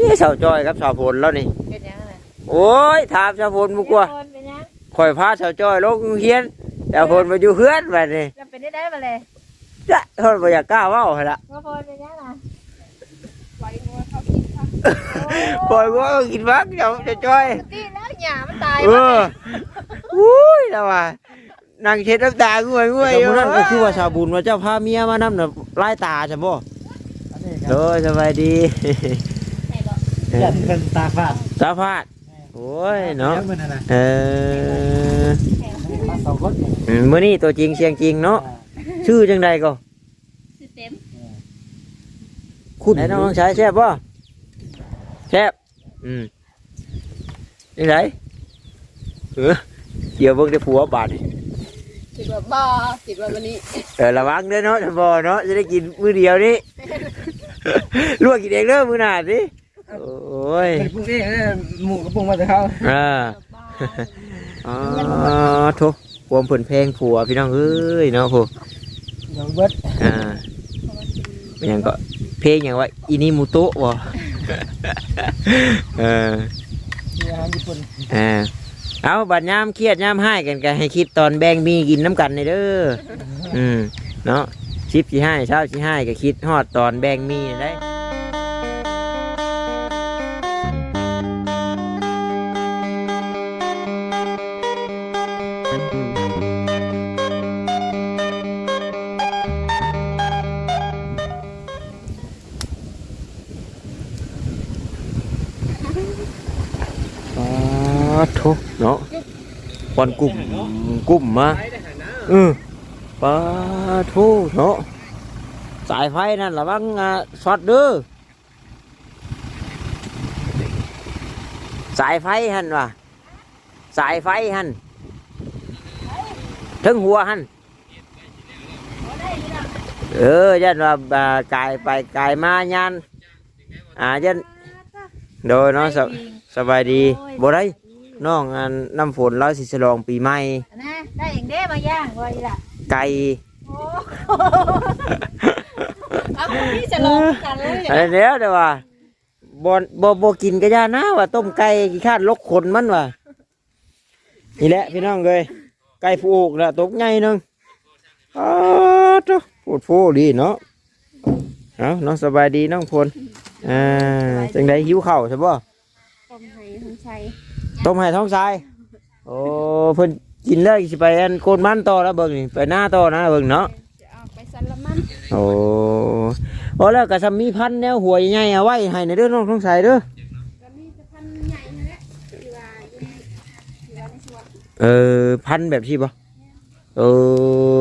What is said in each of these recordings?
นี่สาวจอยครับสาวพลแล้วนี่เป็นยังไงโอ้ยถามสาวพลมุกว่าเป็นยังข่อยพาสาวจอยลงเฮียนสาวพลมาอยู่เฮือนแบบนี้จะเป็นได้ได้มาเลยจ้ะทนบ่อยากกล้าเว้าหั่นละว่าพอเป็นยังไงปล่อยว่ากินบักเจ้าสาวจอยตีแล้วหยามันตายเอออุ้ยแล้วว่านั่งเช็ดน้ำตางวยงวยอยู่นั่นก็คือว่าชาวบุญว่าเจ้าพาเมียมานำน่ะไล่ตาใช่บ่อันนี้คโดรับยสบายดี ยันเป็นตาฝาดสาพาดโอ้ยเนาะแล้วมันอะไรเออมาสองคนเนี่ยมื้อนี้ตัวจริงเสียงจริงเนาะชื่อจังใดก็คือเต็มคุณไหนน้องชายแซ่บบ่แซ่บอืมจังไดเออเดี๋ยวเบิ่งได้ผัวบาดนี่คิดว่าบ้าคิดว่าวันนี้เออระวังเด้อเนาะบ่เนาะจะได้กินมื้อเดียวนี่ลวกกินเองเด้อมื้อหน้าสิ โอ้ยเป็นพวกนี้หมูกระปุงมาจากเขาอ่าอ๋อโถความเพิ่นเพลงผัวพี่น้องเอ้ยเนาะผู้เดี๋ยวเบิดอ่าเป็นหยังก็เพลงอย่างว่าอินิมุโตะบ่เออมีอาหารญี่ปุ่นอ่าเอาบัดยามเครียดยามให้กันก็ให้คิดตอนแบ่งมีกินน้ำกันในเด้ออืมเนาะชิปสิให้เช้าสิให้ก็คิดฮอดตอนแบ่งมีได้ วันกลุ่มกลุ่มมาเออปลาทูเนาะสายไฟนั่นระวังอ่าช็อตเด้อสายไฟหันว่ะสายไฟหันถึงหัวหันเออยันว่าอ่ากายไปกายมายันอ่ายันโดยเนาะสบสบายดีบ่ได้ น้องอันน้ำฝนเราสิฉลองปีใหม่นะได้อย่างเด้มาย่างไว้ล่ะไก่โอ้เอาคนที่จะลองกันเลยอะไรแล้วแต่ว่าบ่บ่บ่กินกระยานะว่าต้มไก่ขี้ข้านลกขนมันว่ะนี่แหละพี่น้องเลยไก่ผูกละตกใหญ่หนึงอ้าวโตพูดโฟดีเนาะเอาน้องสบายดีน้องพลอ่าจังไดหิวข้าวใช่บ่ต้มไห้ทั้งชัย ต้มให้ท้องทรายโอ้เพิ่นกินแล้วสิไปอันโกนมันต่อแล้วเบิ่งนี่ไปหน้าต่อนะเบิ่งเนาะจะเอาไปซันละมันโอ้โอ้แล้วก็สามีพันธุ์แนวหัวใหญ่ๆเอาไว้ให้ในเด้อน้องท้องใสเด้อก็มีจะพันใหญ่นั่นแหละที่ว่าอยู่ในที่ว่าในสวนเออพันธุ์แบบที่บ่เออ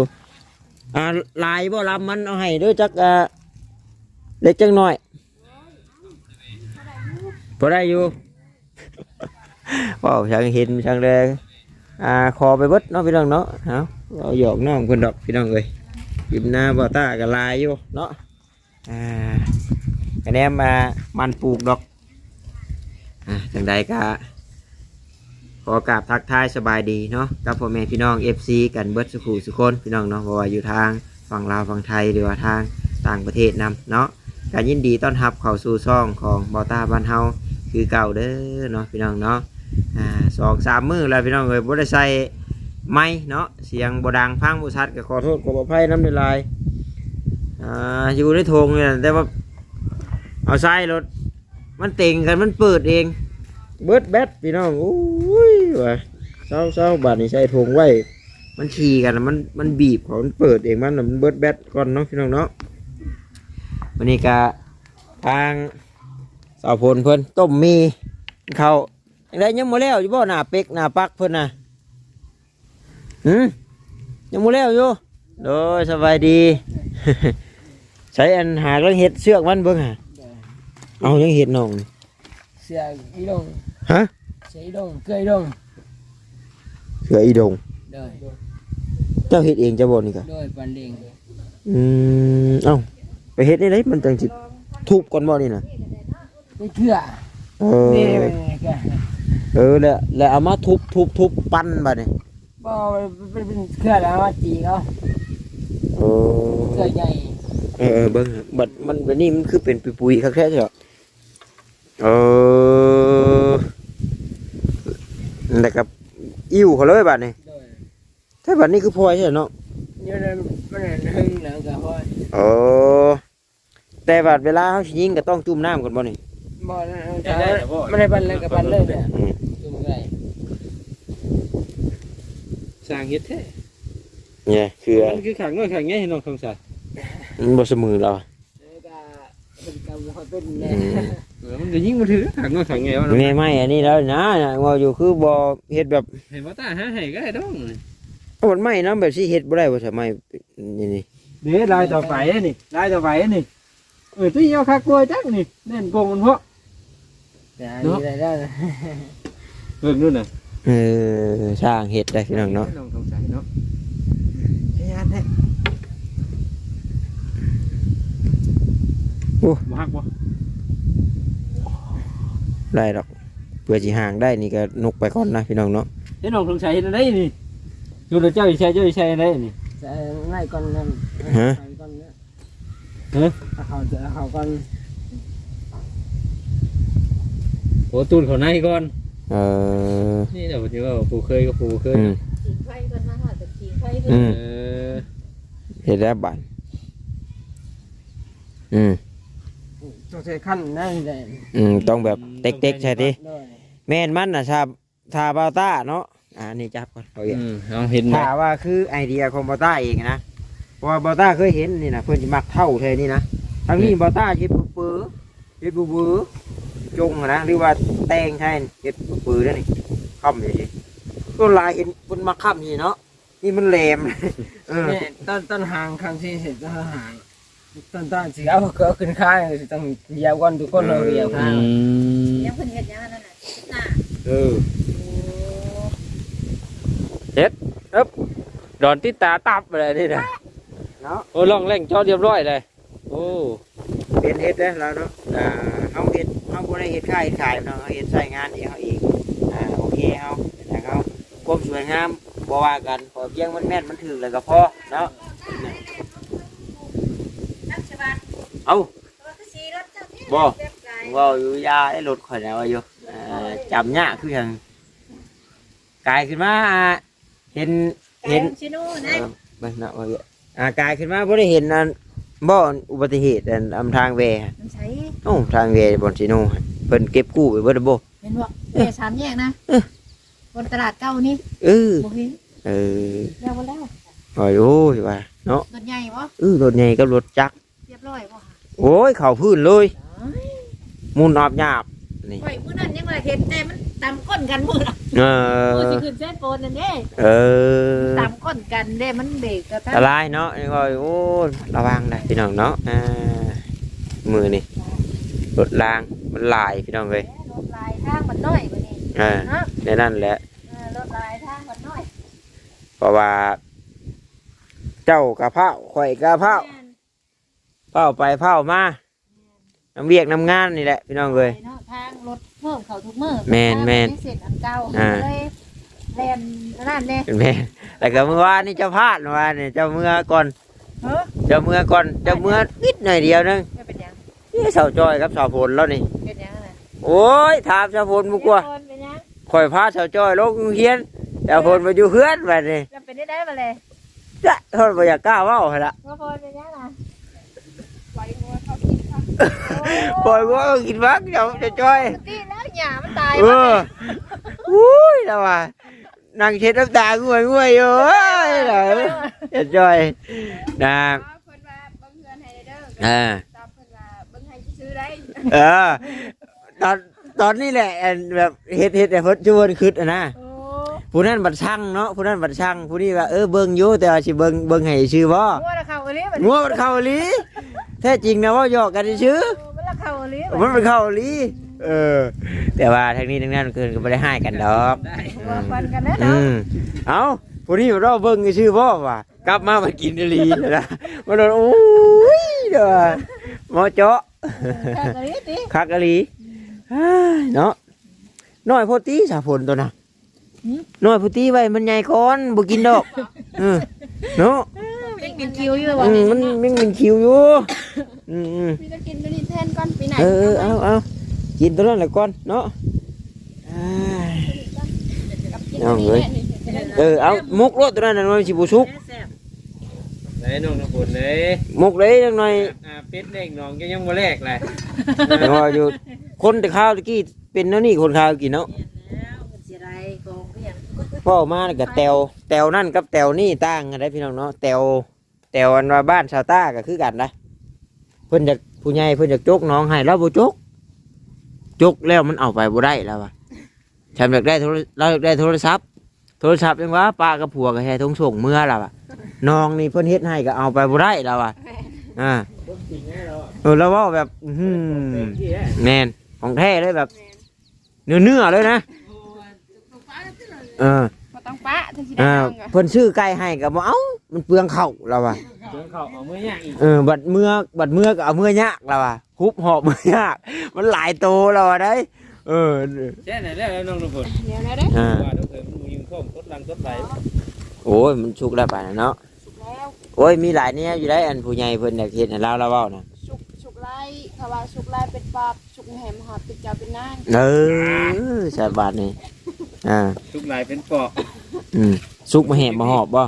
อ่าลายบ่ลำมันเอาให้เด้อจักอ่าเล็กจังหน่อยพอได้อยู่ ว้าวช่างเห็นช่างแดงอ่าคอไปเบิดเนาะพี่น้องเนาะเอาเอาหยอกน้องเพิ่นดอกพี่น้องเอ้ยยิ้มหน้าบ่ตากับลายอยู่เนาะอ่าคะแนนมามันปลูกดอกอะจังใดก็ขอกราบทักทายสบายดีเนาะกับพ่อแม่พี่น้อง FC กันเบิดสุขุสุคนพี่น้องเนาะเพราะว่าอยู่ทางฝั่งลาวฝั่งไทยหรือว่าทางต่างประเทศนำเนาะการยินดีต้อนรับเข้าสู่ซ่องของบอต้าบ้านเฮาคือเก่าเด้อเนาะพี่น้องเนาะ อ่าสองสามมือแล้วพี่น้องเอ้ยบ่ได้ใส่ไม้เนาะเสียงบ่ดังพังบ่ชัดก็ขอโทษขออภัยน้ำในลายอ่าอยู่ในโถงนี่แหละแต่ว่าเอาใส่รถมันเต็งกันมันเปิดเอง เบิดแบตพี่น้องอุ้ยว่ะเศร้าเศร้าบาดนี้ใส่ถุงไว้มันฉี่กันมันมันบีบเขามันเปิดเองมันมันเบิดแบตก่อนเนาะพี่น้องเนาะวันนี้ก็ทางสาวพลเพิ่นต้มมีเขา วยังไงยังบ่แล้วอยู่บ่หน้าเป็กหน้าปักเพิ่นน่ะหืมยังบ่แล้วอยู่โดยสบายดี ใช้อันหากแล้วเห็ดเชือกมันเบิ่งหะเอายังเห็ดน้องนี่เสียอีดงฮะเสียอีดงเกยดงเสืออีดงโดยเจ้าเฮ็ดเองจะบ่นี่กะโดยปันเด้งอืมเอ้าไปเฮ็ดได้ไดมันจังสิทุบก่อนบ่นี่น่ะไม่เชื่อเออนี่ เป็นไงแกเออแล้วแล้วเอามาทุบทุบทุบปั้นบัดนี้บ่เป็นเป็นเครือแล้วมาจีเขาเออเครือใหญ่เออเออเบิ่งบัดมันบัดนี้มันคือเป็นปุยๆคักแท้เถอะเออแต่กับอิ่วเขาเลยบัดนี้โดยถ้าบัดนี้คือพลอยใช่เนาะนี่มันมันหึงแล้วก็พอโอ้แต่บัดเวลาเขาสิยิงก็ต้องจุ่มน้ำก่อนบ่นี่ บ่นะไม่ได้บันเลยกับบันเลยเนี่ยอืม จุ่มไก่สร้างเฮ็ดแท้เนี่ยคือมันคือขังน้อยขังใหญ่ให้น้องคำสามันบ่เสมอเราแล้วก็เป็นกำลังเป็นแน่อืมเออมันจะยิ่งมาถือขังน้อยขังใหญ่ว่าแม่ไม่อันนี้แล้วนะว่าอยู่คือบ่เฮ็ดแบบเห็นว่าตาหาให้ก็ได้ดองเอามันไม่นะแบบสิเฮ็ดบ่ได้ว่าทำไมนี่นี่เดี๋ยวลายต่อไปนี่ลายต่อไปนี่เออที่เอาคักกลัวจักนี่เน่นโกงมันเพราะ แต่อันนี้ได้แล้วนะเบิ่งนู่นน่ะเออสร้างเฮ็ดได้พี่น้องเนาะน้องคำสาเนาะพยานแท้บ่ฮักบ่ได้ดอกเพื่อสิห่างได้นี่ก็นกไปก่อนนะพี่น้องเนาะเห็นน้องคำสาเฮ็ดอันใดนี่อยู่แล้วเจ้าสิใช้เจ้าสิใช้อันใดนี่จะง่ายก่อนนั่นฮะก่อนเนี่ยฮะเอาเขาจะเอาเขาก่อน โอ้ตูนเขาในก่อนเออนี่เดี๋ยวผมจะว่าผู้เคยก็ผู้เคยอืมขิงไฟก่อนมาหอดแต่ขิงไฟอืมเออเฮ็ดได้บัดอืมต้องใช้ขั้นนั่นเลยอืมต้องแบบเต็กๆใช่ดิโดยแม่นมันน่ะชาทาบาวต้าเนาะอ่านี่จับก่อนเอาอีก อืมเอาเห็นไหมถ้าว่าคือไอเดียของบาวต้าเองนะเพราะว่าบาวต้าเคยเห็นนี่นะเพิ่นสิมักเท่าเท่านี้นะทั้งนี้บาวต้าเฮ็ดปื้อปื้อเฮ็ดปื้อปื้อ จงอะนะหรือว่าแตงใช่เฮ็ดปื้อปื้อนั่นนี่ค่ำนี่ต้นลายเห็นเพิ่นมักค่ำนี่เนาะนี่มันแหลมเออเนี่ยต้นต้นหางครั้งที่เสร็จต้นหางต้นต้นสิเอาก็เอาขึ้นค่ายต้องเหยียบก่อนทุกคนเราเหยียบอืข้างมยังเพิ่นเฮ็ดหยังอันนั่นน่ะหน้าเออดอนติดตาตับอะไรนี่นะเนาะโอ้ลองแรงจอดเรียบร้อยเลยโอ้เป็นเฮ็ดได้แล้วเนาะอ่าเฮาเฮ็ดเฮาบ่ ได้เฮ็ดขายขายเนาะเฮาเฮ็ดใช้งานเองเฮาเองอ่าโอเคเฮาแต่เฮาความสวยงามบ่ว่ากันขอเพียงมันแม่นมันถึงแล้วก็พอเนาะนักชาวบ้านเอ้าตัวคือสีรถเจ้าที่บ่เรียบร้อยเว่าอยู่ยาได้รถข่อยนะว่าอยู่อ่าจำยากคือหยังกลายขึ้นมาอ่าเห็นเห็เห็นนชิโน่เอนะอเบิ่งนะว่าอยู่อ่ากลายขึ้นมาบ่ได้เห็นอันบ่อุบัติเหตุอันอำทางเวมันใช้ โอ้ทางเวบอนสิโนเพิ่นเก็บกู้ไปเบิดแล้วบ่เห็นบ่เอสามแยกนะเออบนตลาดเก่านี่เออบ่เห็นเออแล้วบ่แล้วโอ้ยโอ้ยว่าเนาะรถใหญ่บ่เออรถใหญ่กับรถจักรเรียบร้อยบ่โอ้ย เข้าพื้นเลยมุนออบหยาบนี่ข่อยมื้อนั้นยังว่าเห็นแต่มันตำก้นกันมื้อน่ะเอมื้ออสิขึ้นเส้นโปนนั่นเด้เออตำก้นกันเด้มันเบรกกระทันอันตรายเนาะนี่ก็โอ้ยระวังได้พี่น้องเนาะอ่ามือนี่ รถรางมันลายพี่น้องเลยรถลายทางมันน้อยกว่านี้อ่าเนาะในนั่นแหละ เออรถลายทางมันน้อยเพราะว่า เจ้ากระเพราข่อยกระเพราแม่นเผาไปเผามาน้ำเวียกน้ำงานนี่แหละพี่น้องเลย ไปเนาะทางรถเพิ่มเข้าทุกมื้อแม่นแม่นเส้นอันเก่าอ่า เลยแล่นนั่นเด้เป็นแม่แต่ก็เมื่อวานนี่เจ้าพลาดเมื่อวานนี่เจ้าเมื่อก่อน เฮ้อเจ้าเมื่อก่อนเจ้าเมื่อนิดหน่อยเดียวนึงไม่เป็นหยังนี่ เสาจอยครับเสาผลแล้วนี่เป็นหยังน่ะโอ้ยถามเสาผลมุกว่าเดี๋ยคนเป็นหยังข่อยพาเสาจอยลงเฮียนเสาผลมาอยู่เฮือนแบบนี้จะเป็นได้ได้มาเลยจะทนบ่อยากกล้าเว่าหั่นละว่าคนเป็นหยังน่ะปล่อยว่ากินบักเดี๋ยวจะจอยปกติแล้วหญ้ามันตายเอออุ้ยแล้วว่านั่งเช็ดน้ำตางวยงวยอยู่เอ้ยเหรอจะจอยนะเพิ่นว่าเบิ่งเงินให้เด้ออ่าตามเพิ่นว่าเบิ่งให้ซื้อได้ เออ ตอนตอนนี้แหละอันแบบเฮ็ดเฮ็ดแต่เพิ่นชวนคืดอะนะโอ้ผู้นั้นบัดช่างเนาะผู้นั้นบัดช่างผู้นี้ว่าเออเบิ่งอยู่แต่ว่าสิเบิ่งเบิ่งให้ชื่อบ่งัวละเข้าอีหลีบัดงัวมันเข้าอีหลีแท้จริงนะว่าหยอกกันชื่อมันละเข้าอีหลีบัดมันเป็นเข้าอีหลีเออ แต่ว่าทางนี้ทางนั้นเกินก็บ่ได้ให้กันดอกได้ว่าฟันกันนะอืเนาะมเอาผู้นี้เราเบิ่งชื่อบ่ว่ากลับมามากินอีหลีนะมาโดนโอ้ยเด้อหมอเจาะ เข้าอีหลีติคักอีหลีอ้ายเนาะน้อยโพดตีสาผลตัวน่ะน้อยโพดตีไว้มันใหญ่ก่อนบ่กินดอกเออเนาะยังเป็นคิวอยู่อืว่ะมมันมันเป็นคิวอยู่อืมอืมมีจะกินตัวนี้แทนก่อนปีไหนเออเออเอาเอากินตัวนั้นแหละก่อนเนาะอ้ายเอาเลยเออเอามุกรถตัวนั้นน่ะมันสิบ่สุก ไหนน้องน้ำฝนเลย มุกเลยจังหน่อยอ่าเป็ดเล็กน้องยังยังบ่แลกเลยแต่ว่าอยู่คนแต่ข้าวตะกี้เป็นเนาะนี่คนข้าวกินเนาะแล้วมันสิไรกองก็ยังพ่อมาแล้วก็แตวแตวนั่นกับแตวนี่ต่างกันได้พี่น้องเนาะแตวแตวอันว่าบ้านชาวต้าก็คือกันนะเพิ่นจากผู้ใหญ่เพิ่นจากจกน้องให้เราบ่จกจกแล้วมันเอาไปบ่ได้แล้วว่ะฉันอยากได้โทรเราอยากได้โทรศัพท์ โทรศัพท์ยังว่าป้ากับผัวก็แค่ทงส่งเมื่อแล้วว่ะน้องนี่เพิ่นเฮ็ดให้ก็เอาไปบ่ได้แล้วว่ะอ่าเออแล้วเว่าแบบอื้อหือแม่นของแท้เลยแบบ เนื้อเนื้อๆเลยนะเออบ่ต้องปะถึงสิได้อ่าน้องก็เพิ่นซื้อไก่ให้ก็บ่เอามันเปลืองข้าวแล้วว่ะ เดินเข้าเอามือย่างอีกเออบัดเมื่อบัดเมื่อก็เอาเมื่อยากแล้วว่ะฮุบหอบเมื่อยาก มันหลายโตแล้วว่ะได้ เออแช่ไหนแล้วน้องน้ำฝนเดี๋ยวแล้วเด้ออ่าว่าต้องเคยมันยิ งข้อมทดลังทดไหลโอ้ยมันชุกแล้วป่านนั้นเนาะแล้วโอ้ยมีหลายแนวอยู่ได้อันผู้ใหญ่เพิ่นอยากเฮ็ดให้เราเราเว้านะสุกสุกไล่เขาว่าสุกไล่เป็นปอบสุกแหมหอดเป็นเจ้าเป็นนางเออสาบาทนี่อ่าทุกหลายเป็นปอกอืมสุกมาแหบมาหอบบ่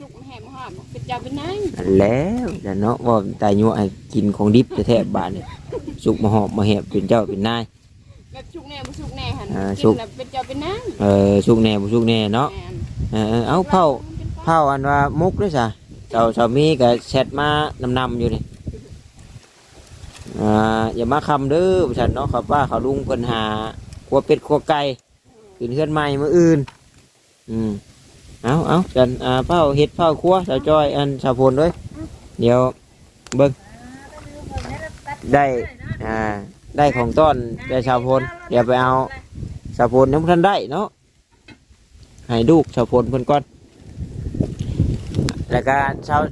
สุกแหมหอดเป็นเจ้าเป็นนางอันแล้วแต่เนาะว่าตายยั่วให้กินของดิบแท้ๆบาดนี่สุกมาหอบมาแหบเป็นเจ้าเป็นนาย แบบสุกแน่บ่สุกแน่หั่นอ่ากิสุก นแล้วเป็นเจ้าเป็นนางเออสุกแน่บ่สุกแน่เนาะแม่นเออเออเอาเผาเผาอันว่ามุกด้วยจ้ะเจ้าสามีก็แชทมานำนำๆอยู่นี่อ่าอย่ามาคำเด้อฉันเนาะครับว่าเขาลุงเพิ่นหาขัวเป็ดขัวไก่ขึ้นเฮือนใหม่มื้ออื่น อืมเอาเอาจันอ่าเผาเฮ็ดเผาครัวสาวจอยอันสาวพลด้วยเดี๋ยวเบิ่งได้อ่า ได้ของต้อนได้สาวพลเดี๋ยวไปเอาสาวพลน้ำทันได้เนาะให้ลูกสาวพลเพิ่นก่อนแล้วก็ชาว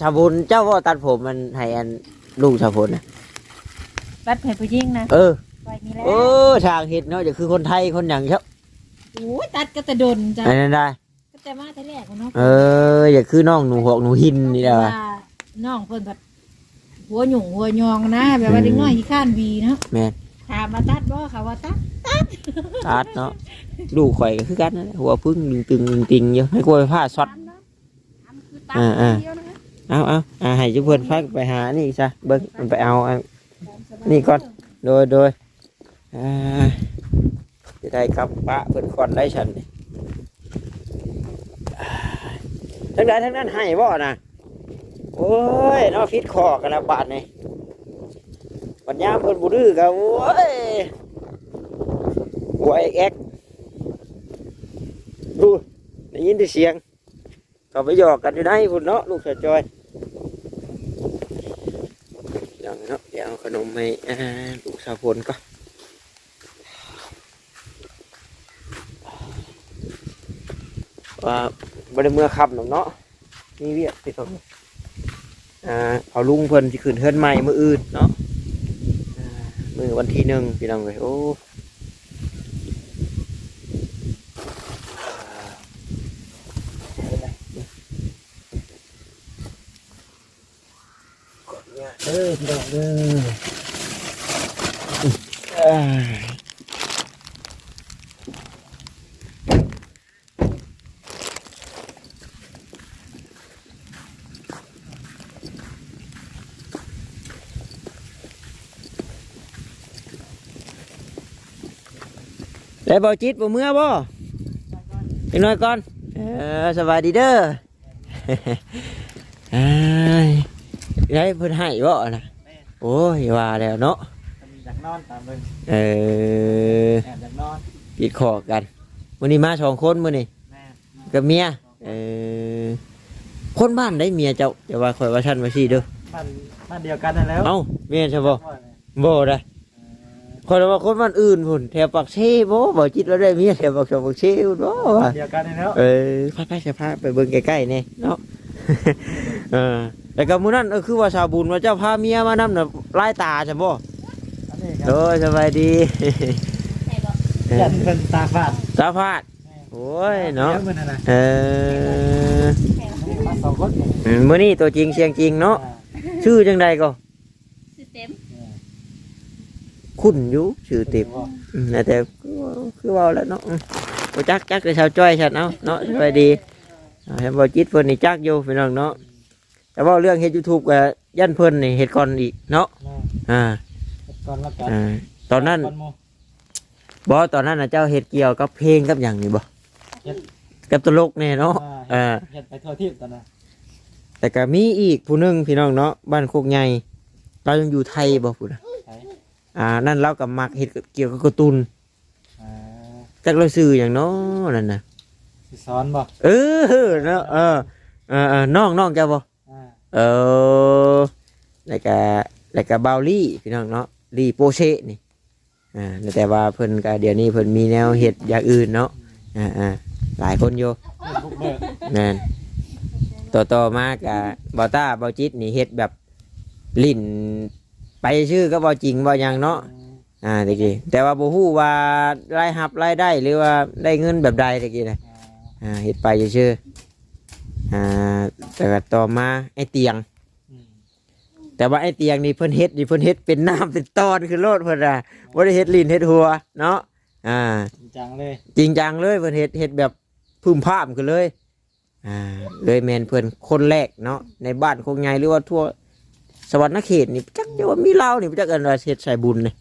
ชาวบุญเจ้าว่าตัดผมมันให้อันลูกชาวบุญนะตัดให้ผู้หญิงนะเออไว้นี่แหละเออทางเห็ดเนาะจะคือคนไทยคนอย่างเช่าโอ้ยตัดก็จะดนจ้ะอันนั้นได้ ก็จะมาแต่แรกเนาะเอออย่าคือน้องหนูหอกหนูหินนี่แหละวะ น้องเพิ่นแบบ หัวหยุ่งหัวยองนะแบบว่าเด็กน้อยที่ข้านวีเนาะแม่นถามมาตัดบ่ค่ะว่าตัดตัดเนาะลูกข่อยก็คือกันนั่นแหละหัวพึ่งตึงตึงตึงตึงอยู่ให้กลัวผ้าช็อตทำคือตามอ่าอ่าเดียวนะคะเอาเอาอ่าให้เจุเพื่อนพักไปหานี่ซะเบิ้งมันไปเอาอันนี่ก่อนโดยโดยอ่าจะได้ครับปะเพื่อนก่อนได้ฉันนี่อ่าทั้งนั้นทั้งนั้นให้บ่นะ โอ้ยนาะฟิตคอกันละบาทนี่ปัญญามเพิ่นบุดื้อกันโอ้ยหัวเอ็กดูได้ยินแต่เสียงเขาไปหยอกกันอยู่ได้พุ่นเนาะลูกเสือจอยเดี๋ยวเนาะเดี๋ยวขนมให้ลูกสาวพลก็ว่าบริเมื่อขับหนอกเนาะมีเวียกที่ตรง อ่าเอาลุงเพิ่นสิขึ้นเฮือนใหม่มืออื่นเนาะมือวันที่หนึ่งพี่น้องเลยโอ้เออพี่น้องเด้ออ่า ได้บ่จิตบ่เมื่อบ่อีกหน่อยก่อนเออสบายดีเด้อเอ้ยได้เพิ่นให้บ่นะโอ้ยว่าแล้วเนาะอยากนอนตามเลยเออแอบอยากนอนปิดคอกันมื้อนี้มาสองคนมื้อนี้แม่กับเมียเออคนบ้านได้เมียเจ้าอย่าว่าข่อยว่าฉันว่าซี่เด้อบ้านบ้านเดียวกันนั่นแล้วเอ้าเมียใช่บ่บ่ได้ ข่อยว่าคนบ้านอื่นพุ่นแถวปากเซ่บ่บ่จิตแล้วได้เมียแถวปากช่องปากเซ่พุ่นบ่ว่ะเดียวกันนั่นแล้วเออพาไปจะพาไปเบิ่งใกล้ๆนี่เนาะเออแล้วก็มื้อนั้นเออคือว่าชาวบุญว่าเจ้าพาเมียมานำน่ะลายตาใช่บ่อันนี้คโอ้รับยสบายดียันเป็นตาฝาดสาพาดโอ้ยเนาะเยอะมันนะเออมาสองคนอืมมื้อนี้ตัวจริงเสียงจริงเนาะชื่อจังใดก็สิเต็ม คุ้นอยู่ชื่อติบอืมแต่คือว่าคือเว่าแล้วเนาะอืมบ่จักจักแต่ชาวจ้อยฉันเนาะเนาะสบายดีอ่าเห็นบ่จิตเพิ่นนี่จักอยู่พี่น้องเนาะแต่ว่าเรื่องเฮ็ด YouTube ก็ยันเพิ่นนี่เฮ็ดก่อนอีกเนาะอ่าก่อนละกันอ่าตอนนั้นก่อนหมู่บ่ตอนนั้นน่ะเจ้าเฮ็ดเกี่ยวกับเพลงกับหยังนี่บ่กับตลกนี่เนาะอ่าอ่าเฮ็ดไปทั่วทิพย์ตอนนั้นแต่ก็มีอีกผู้หนึงพี่น้องเนาะบ้านโคกใหญ่เรายังอยู่ไทยบ่พูดนะไป อ่านั่นเรากับมักเฮ็ดเกี่ยวกับการ์ตูนอ่าจักเราซื้ออย่างเนาะนั่นน่ะ สิสอนบ่เออเนาะเออเออเออน้องน้องเจ้าบ่อ่าเออแล้วก็แล้วก็บาวลี่พี่น้องเนาะลี่โปเช่นี่อ่าแต่ว่าเพิ่นก็เดี๋ยวนี้เพิ่นมีแนวเฮ็ดอย่างอื่นเนาะอ่าอ่าหลายคนอยู่เฮ็ดบุกเบิกนั่นต่อต่อมากะบอต้าบอจิตนี่เฮ็ดแบบลิ้น ไปชื่อก็บอจริงบอยังเนาะอ่าตะกี้แต่ว่าบ่ฮู้ว่ารายรับรายได้หรือว่าได้เงินแบบใดตะกี้นะอ่าเฮ็ดไปชื่อๆอ่าแต่ก็ต่อมาไอ้เตียงอืมแต่ว่าไอ้เตียงนี่เพิ่นเฮ็ดนี่เพิ่นเฮ็ดเป็นน้ำเป็นตอนคือโลดเพิ่นอะบ่ได้เฮ็ดลิ้นเฮ็ดหัวเนาะอ่า จริงจังเลยจริงจังเลยเพิ่นเฮ็ดเฮ็ดแบบพึ่มพามกันเลย อ่าเลยแมนเพิ่นคนแรกเนาะในบ้านคงใหญ่หรือว่าทั่ว สวรรค์เขตนี่จักจะว่ามีเรานี่จักกันว่าเฮ็ดใส่บุญนี่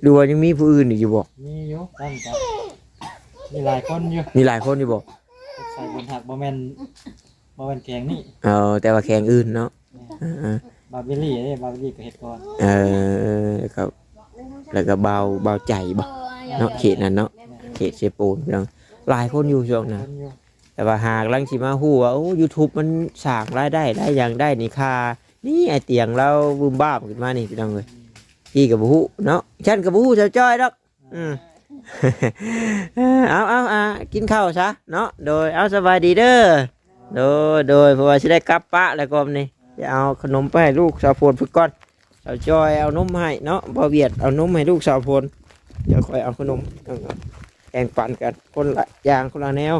หรือว่ายังมีผู้อื่นอีกอยู่บ่มีอยู่ตั้งจับมีหลายคนอยู่มีหลายคนอยู่บ่ใส่บนหักบ่แม่นบ่แม่นแกงนี่เออแต่ว่าแข่งอื่นเนาะอ่าบาร์เบอรี่เด้บาร์เบอรี่ก็เฮ็ดก่อนๆเออครับแล้วก็เบาเบาใจบ่เนาะเขตนั้นเนาะเขตเชปูนพี่น้องหลายคนอยู่ช่วงนั้นคนอยู่ แต่ว่าหากลังสิมาฮู้ว่าโอ้ YouTube มันสร้างรายได้ได้อย่างได้นี่ค่านี่ไอเตียงเราบึมบ้ามขึ้นมานี่พี่น้องเอ้ยพี่กับฮู้เนาะฉันกับฮู้เจ้าจ้อยดอกอืมเอาเอาอ่ากินข้าวซะเนาะโดยเอาสบายดีเด้อโดยโดยเพราะว่าสิได้กลับปะแล้วก็นี่จะเอาขนมไปให้ลูกสาวพลพุ่นก่อนสาวจอยเอานมให้เนาะบ่เวียดเอานมให้ลูกสาวพลเดี๋ยวคอยเอาขนมเอาแข่งปั่นกันคนละอย่างคนละแนว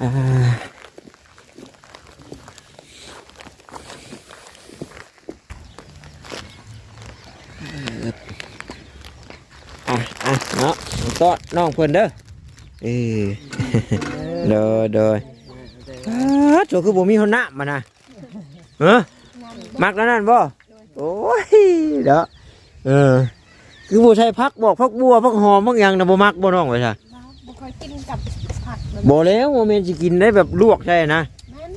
อ่าอะอะเนาะก็น้องเพิ่นเด้อเออเด้อเด้ออ้าโจคือบ่มีหัวหน้ามานะเออมักแล้วนั่นบ่โอ้ยเด้อเออคือบ่ใช่พักบอกพักบัวพักหอมพักหยังน่ะบ่มักบ่น้องว่าซะบ่ค่อยกินกับ ผักแบบบ่แล้วโมเมนต์สิกินได้แบบลวกใช่นะนั้น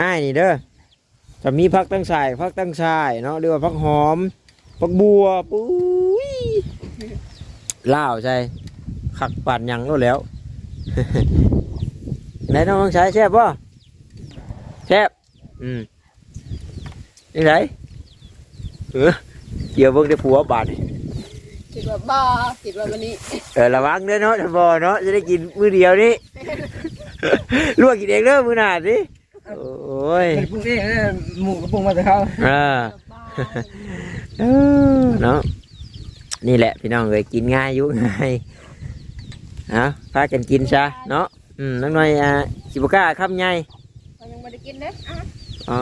อ้ายนี่เด้อจะมีพักตั้งสายพักตั้งชายเนาะเรียกว่าพักหอมพักบัวปุ้ยล่าวใช่ขักปั่นหยังแล้วแหล้ว ไหนน้องใช้แซ่บป่ะแซ่บอืมยังไงเออเกี่ยวเบิ่งได้ผัวบาดนี่ คิดว่าบ่คิดว่าวันนี้เออระวังเด้อเนาะจะบ่เนาะจะได้กินมือเดียวนี่ลวกกินเองเด้อมือหนาดิโอ้ยเป็นปรุงเองเด้อหมูกระปุงมาแต่เขาอ่าเออเนาะนี่แหละพี่น้องเลยกินง่ายอยุ่ง่ายเอาพากันกินซะเนาะอืมน้องหน่อยอ่าสิบก้าคำใหญ่ก็ยังบ่ได้กินเด้อะอ๋อ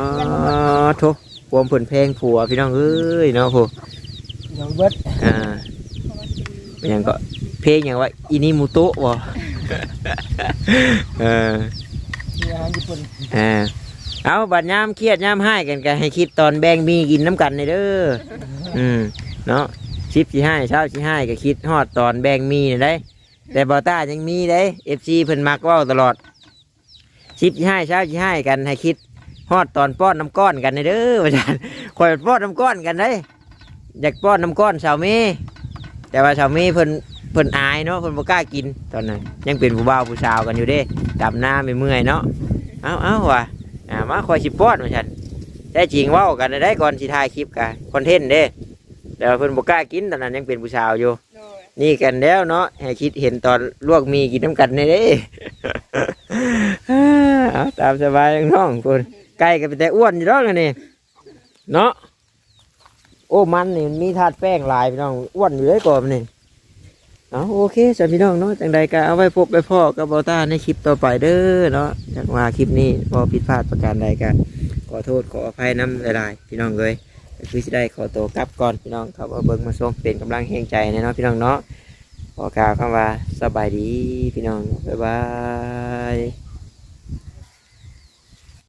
ทุกความผลเพลงผัวพี่น้องเอ้ยเนาะผัวเดี๋ยวเบิดอ่าเป็นห ยังก็เพลงอย่างว่าอินิมุโตะบ่เออมีอาหารญี่ปุ่นอ่าเอาบัดยามเครียดยามให้กันก็ให้คิดตอนแบ่งมีกินน้ำกันในเด้ออืมเนาะชิปสิให้เช้าสิให้ก็คิดฮอดตอนแบ่งมีนี่ได้ แต่บอต้ายังมีได้เอฟซีเพิ่นมักเว่าตลอดชิปสิให้เช้าสิให้กันให้คิดฮอดตอนป้อนน้ำก้อนกันในเด้อว่าจันคอยป้อนน้ำก้อนกันได้อยากป้อนน้ำก้อนสาวเม แต่ว่าสาวเมเพิ่นเพิ่นอายเนาะเพิ่นบ่กล้ากินตอนนั้นยังเป็นผู้บ่าวผู้สาวกันอยู่เด้ดำหน้าไม่เมื่อยเนาะเอาเอาว่ะอ่ามาคอยสิป้อนมาฉันได้จริงเว่ากันได้ก่อนสิถ่ายคลิปกันคอนเทนต์เด้แต่ว่าเพิ่นบ่กล้ากินตอนนั้นยังเป็นผู้สาวอยู่ โดยนี่กันแล้วเนาะให้คิดเห็นตอนลวกมีกินน้ำกันนี่เด้ เอาตามสบายน้องคนไก่ก็เป็นแต่อ้วนอยู่แล้วนะนี่เนาะ โอ้มันนี่มันมีธาตุแป้งลายพี่น้องอ้วนอยู่เก่อนนี่เอาโอเคสำหรับพี่น้องเนาะจังใดก็เอาไว้พบไปพ่อกับบอต้าในคลิปต่อไปเด้อเนาะจากว่าคลิปนี้พอผิดพลาดประการใดก็ขอโทษขออภัยน้ำหลายๆพี่น้องเลยคือสิได้ขอตัวกลับก่อนพี่น้องครับว่าเบิ่งมาส่งเป็นกำลังแห่งใจแน่เนาะพี่น้องเนาะขอกล่าวคำว่าสบายดีพี่น้องบ๊ายบาย